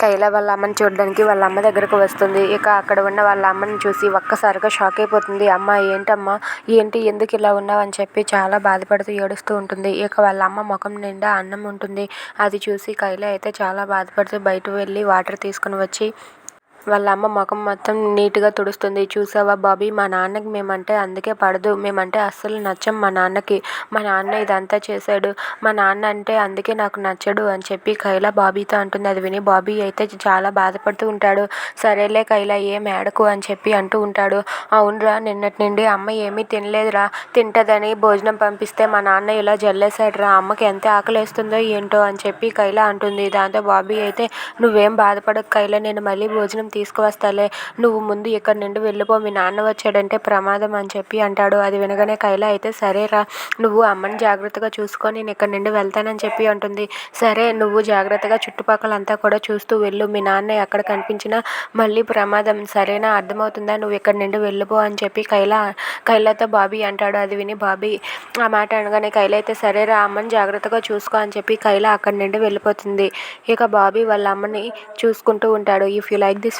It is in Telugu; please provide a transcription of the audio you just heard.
కైలా వాళ్ళ అమ్మని చూడడానికి వాళ్ళ అమ్మ దగ్గరకు వస్తుంది. ఇక అక్కడ ఉన్న వాళ్ళ అమ్మని చూసి ఒక్కసారిగా షాక్ అయిపోతుంది. అమ్మ ఏంటమ్మా? ఏంటి? ఎందుకు ఇలా ఉన్నావు? అని చెప్పి చాలా బాధపడుతూ ఏడుస్తూ ఉంటుంది. ఇక వాళ్ళ అమ్మ ముఖం నిండా అన్నం ఉంటుంది. అది చూసి కైలా అయితే చాలా బాధపడుతూ బయట వెళ్ళి వాటర్ తీసుకుని వచ్చి వాళ్ళ అమ్మ ముఖం మొత్తం నీట్గా తుడుస్తుంది. చూసావా బాబీ? మా నాన్నకి మేమంటే అందుకే పడదు. మేమంటే అస్సలు నచ్చం మా నాన్నకి. మా నాన్న ఇదంతా చేశాడు. మా నాన్న అంటే అందుకే నాకు నచ్చడు అని చెప్పి కైల బాబీతో అంటుంది. అది విని బాబీ అయితే చాలా బాధపడుతూ ఉంటాడు. సరేలే కైల ఏం ఏడకు అని చెప్పి అంటూ ఉంటాడు. అవునరా నిన్నటి నుండి అమ్మ ఏమీ తినలేదురా. తింటదని భోజనం పంపిస్తే మా నాన్న ఇలా జల్లేశాడురా. అమ్మకి ఎంత ఆకలేస్తుందో ఏంటో అని చెప్పి కైల అంటుంది. దాంతో బాబీ అయితే నువ్వేం బాధపడకు కైల. నేను మళ్ళీ భోజనం తీసుకువస్తాలే. నువ్వు ముందు ఇక్కడ నుండి వెళ్ళిపో మీ నాన్న వచ్చాడంటే ప్రమాదం అని చెప్పి అంటాడు. అది వినగానే కైల అయితే సరేరా నువ్వు అమ్మని జాగ్రత్తగా చూసుకొని నేను ఇక్కడ నుండి వెళ్తానని చెప్పి అంటుంది. సరే నువ్వు జాగ్రత్తగా చుట్టుపక్కల అంతా కూడా చూస్తూ వెళ్ళు. మీ నాన్న ఎక్కడ కనిపించినా మళ్ళీ ప్రమాదం. సరేనా అర్థమవుతుందా? నువ్వు ఇక్కడ నుండి వెళ్ళిపో అని చెప్పి కైల కైలతో బాబీ అంటాడు. అది విని బాబీ ఆ మాట అనగానే కైల అయితే సరేరా అమ్మని జాగ్రత్తగా చూసుకో అని చెప్పి కైల అక్కడి నుండి వెళ్ళిపోతుంది. ఇక బాబీ వాళ్ళ అమ్మని చూసుకుంటూ ఉంటాడు. If you like this